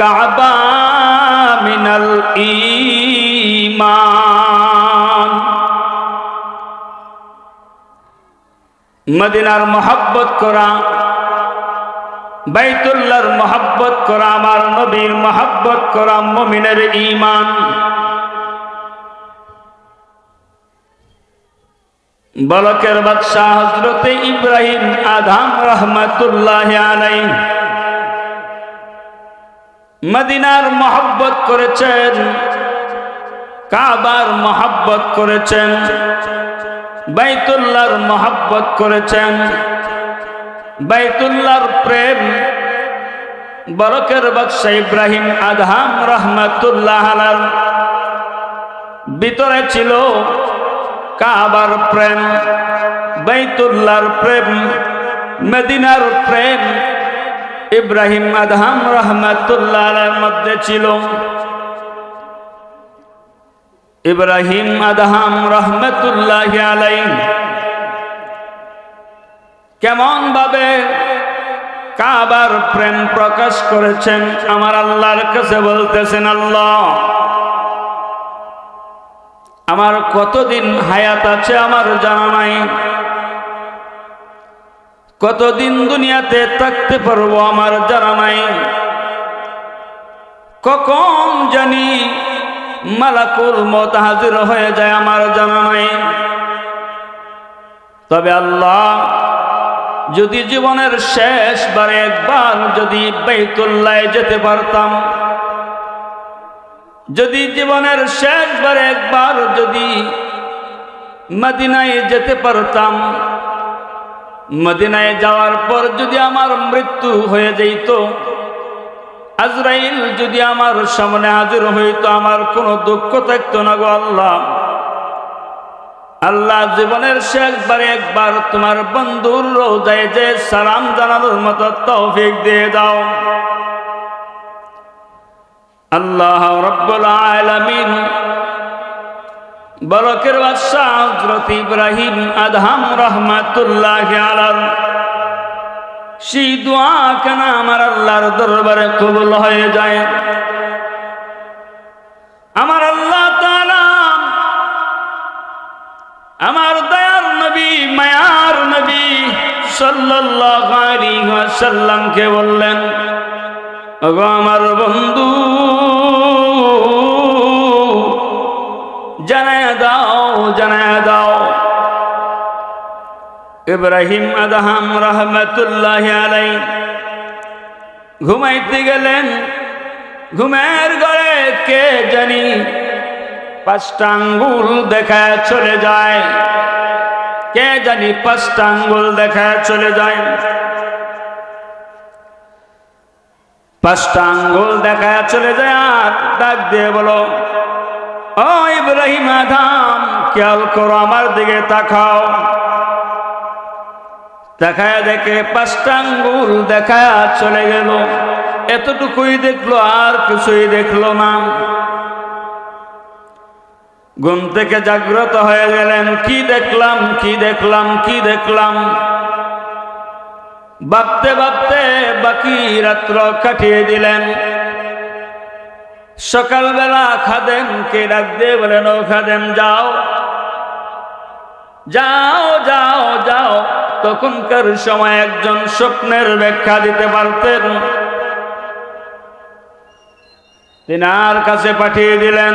কাবা মিনাল ঈমান। মদিনার মহাব্বত করা, বাইতুল্লাহর মহাব্বত করা, আমার নবীর মহাব্বত করা মমিনের ঈমান। বলকের বাদশাহ হজরতে ইব্রাহিম আধাম রহমতুল্লাহ আলাই মদিনার মহব্বত করেছেন, কাবার মহাব্বত করেছেন, বাইতুল্লাহর মহাব্বত করেছেন। বাইতুল্লাহর প্রেম, বরকের বাদশাহ ইব্রাহিম আধাম রহমতুল্লাহ ভিতরে ছিল কাবার প্রেম, বাইতুল্লাহর প্রেম, মদিনার প্রেম ইব্রাহিম আদহাম রহমতুল্লাহ মধ্যে ছিল। ইব্রাহিম আদহাম রহমতুল্লাহ আলাই কেমন ভাবে কাবার প্রেম প্রকাশ করেছেন আমার আল্লাহর কাছে বলতেছেন, আল্লাহ, আমার কতদিন হায়াত আছে আমার জানা নাই। কতদিন দুনিয়াতে থাকতে পারব আমার জানা নাই। কখন জানি মালাকুল মত হাজির হয়ে যায় আমার জানা নাই। তবে আল্লাহ, যদি জীবনের শেষবারে একবার যদি বেতুল্লায় যেতে পারতাম, যদি জীবনের শেষবারে একবার যদি মদিনায় যেতে পারতাম মদিনায় যাওয়ার পর যদি আমার মৃত্যু হয়ে যেত আজরাইল যদি আমার সামনে হাজির হইতো, আমার কোনো দুঃখ থাকতো না গো আল্লাহ। আল্লাহ জীবনের শেষবারে একবার তোমার বন্ধুর রোজায় যে সালাম জানানোর মতো তৌফিক দিয়ে দাও। আল্লাহ রব্বুল আলামিন বরকের বাদশাহ হযরত ইব্রাহিম আদহাম রাহমাতুল্লাহ আলার সেই দোয়া কেন আমার আল্লাহর দরবারে কবুল হয়ে যায়? আমার আল্লাহ আমার দয়ার নবী, মায়ার নবী সাল্লাল্লাহু আলাইহি বললেন, ওগো আমার বন্ধু জানায় দাও। ইব্রাহিম আদহাম রহমতুল্লাহ আলাই ঘুমাইতে গেলেন। ঘুমের ঘরে কে জানি পাঁচটা আঙ্গুল দেখা চলে যায়। কে জানি পাঁচটা আঙ্গুল দেখা চলে যায়। পাঁচটা দেখা চলে যায় ডাক দিয়ে বলো, ও ইব্রাহিম আধাম খেয়াল করো, আমার দিকে তাকাও। দেখায় দেখে পাঁচটা আঙ্গুল দেখায় চলে গেল। এতটুকুই দেখল, আর কিছুই দেখল না। ঘুম থেকে জাগ্রত হয়ে গেলেন, কি দেখলাম কি দেখলাম কি দেখলাম? ভাবতে ভাবতে বাকি রাত্র কাটিয়ে দিলেন। সকালবেলা খাদেমকে ডাক দিয়ে বলেন, ও খাদেম, যাও। যাও যাও যাও। তখনকার সময় একজন স্বপ্নের ব্যাখ্যা দিতে পারতেন। তিনার কাছে পাঠিয়ে দিলেন,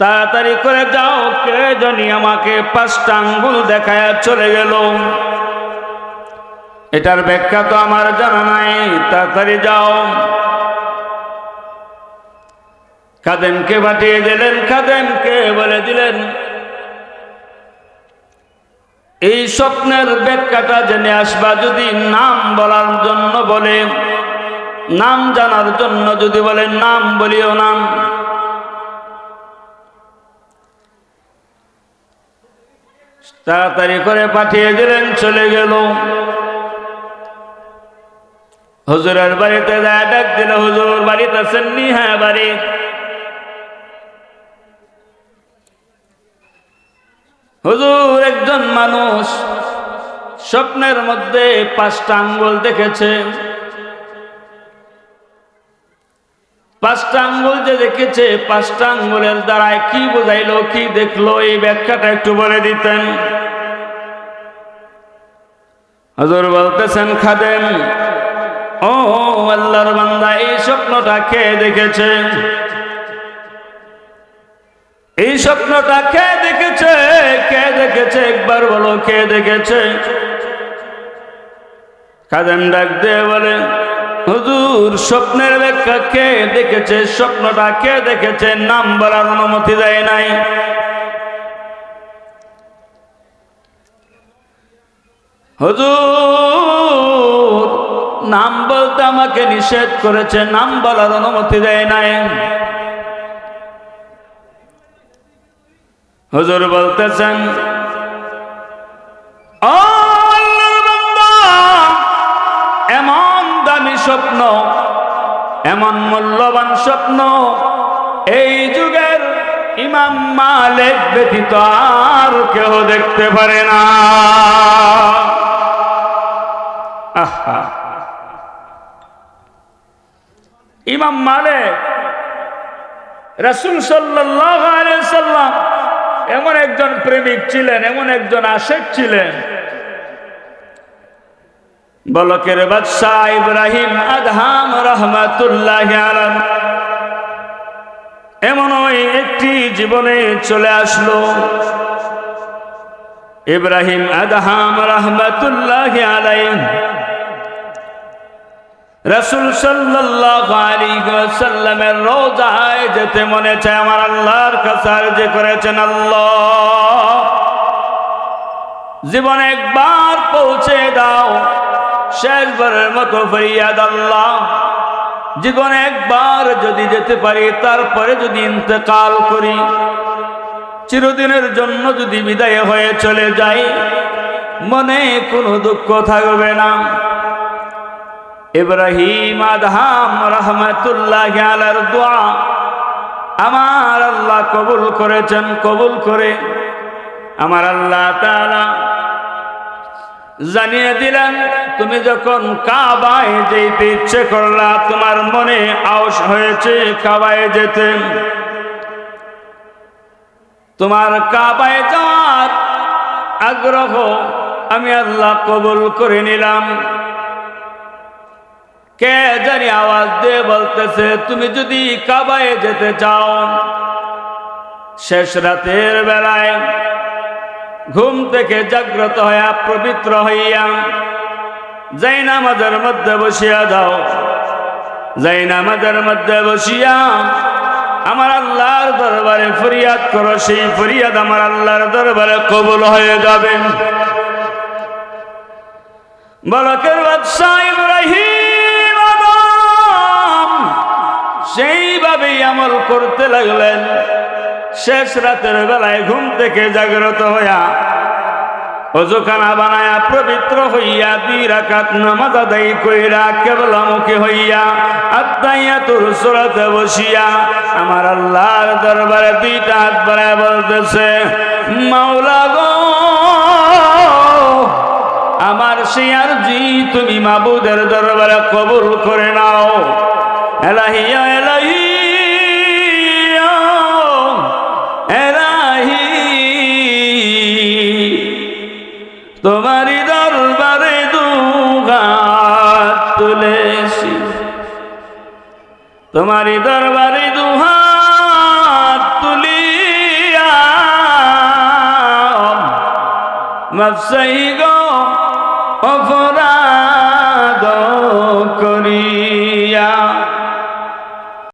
তাড়াতাড়ি করে যাও, কে জানি আমাকে পাঁচটা আঙ্গুল দেখায় চলে গেল। এটার ব্যাখ্যা তো আমার জানা নাই, তাড়াতাড়ি যাও। খাদেমকে পাঠিয়ে দিলেন, খাদেমকে বলে দিলেন, এই স্বপ্নের ব্যাখ্যাটা জেনে আসবা যদি নাম বলার জন্য বলে, নাম জানার জন্য যদি বলে, নাম বলিও নাম। তাড়াতাড়ি করে পাঠিয়ে দিলেন, চলে গেল। হুজুরের বাড়িতে যায়, ডাক দিল, হুজুর, বাড়িতে আছেননি হ্যাঁ বাড়ি। হুজুর, একজন মানুষ স্বপ্নের মধ্যে পাঁচটা আঙ্গুল দেখেছে। পাঁচটা আঙ্গুল যে দেখেছে, পাঁচটা আঙ্গুলের দ্বারায় কি বোঝাইলো, কি দেখল, এই ব্যাখ্যাটা একটু বলে দিতেন। হজর বলতেছেন খাদেন ও আল্লাহর বান্দা, এই স্বপ্নটা কে দেখেছে? এই স্বপ্নটা কে দেখেছে? দেখেছে, একবার বলো কে দেখেছে? খাদেন ডাক দিয়ে বলে, হুজুর, স্বপ্নের ব্যাখ্যা কে দেখেছে? স্বপ্নটা কে দেখেছে? নাম বলার অনুমতি দেয় নাই। হুজুর, নাম বলতে আমাকে নিষেধ করেছে, নাম বলার অনুমতি দেয় নাই। হুজুর বলতেছেন মূল্যবান স্বপ্ন। এই যুগের ইমাম মালিক ব্যতীত আর কেউ দেখতে পারে না। ইমাম মালিক, রসুল সাল্লাম এমন একজন প্রেমিক ছিলেন, এমন একজন আশেক ছিলেন বলকের বাদশাহ ইব্রাহিম আদহাম রহমাতুল্লাহ আলম এমন একটি জীবনে চলে আসলো। ইব্রাহিম আদহাম রহমাতুল্লাহ আলাইহ রসুল ওয়াসাল্লামের রোজায় যেতে মনে চায়, আমার আল্লাহর কাছে আরজি করেছেন আল্লাহ। জীবনে একবার পৌঁছে দাও। শেষবারের মতো ফরিয়াদ আল্লাহ। জীবনে একবার যদি যেতে পারি, তারপরে যদি ইন্তেকাল করি, চিরদিনের জন্য যদি বিদায় হয়ে চলে যাই, মনে কোনো দুঃখ থাকবে না। ইব্রাহিম আদহাম রহমতুল্লাহ আলার দোয়া আমার আল্লাহ কবুল করেছেন, কবুল করে। আমার আল্লাহ তাআলা জানিয়ে দিলেন তুমি যখন কাবায় যেতে ইচ্ছে করলা, তোমার মনে আউস হয়েছে কাবায় যেতে। তোমার কাবায় যাওয়ার আগ্রহ আমি আল্লাহ কবুল করে নিলাম। কে জানি আওয়াজ দিয়ে বলতেছে, তুমি যদি কাবায় যেতে চাও, শেষ রাতের বেলায় ঘুম থেকে জাগ্রত হইয়া, পবিত্র হইয়া, যাই নামাজের মধ্যে বসিয়া যাও, যাই নামাজের মধ্যে বসিয়া আমার আল্লাহর দরবারে ফরিয়াদ করো, সেই ফরিয়াদ আমার আল্লাহর দরবারে কবুল হয়ে যাবে। বলকের বাদশাহ ইব্রাহিম সেইভাবেই আমল করতে লাগলেন। শেষ রাতের বেলায় ঘুম থেকে জাগ্রত হইয়া অজুখানা বানায়া পবিত্র হইয়া দুই রাকাত নামাজ আদায় কইরা কেবলামুখী হইয়া আত্মাইয়া তোর সুরতে বসিয়া আমার আল্লাহর দরবারে দুইটা হাত বাড়ায় বলতেছে, মাওলা গো, আমার আর জি, তুমি মাবুদের দরবারে কবুল করে নাও। এলাহিয়া এলাহিয়া তোমারই দরবারে দুহাত তুলেছি। তোমারি দরবারে দুহাত তুলিয়া। মফসাই গো অপরাধ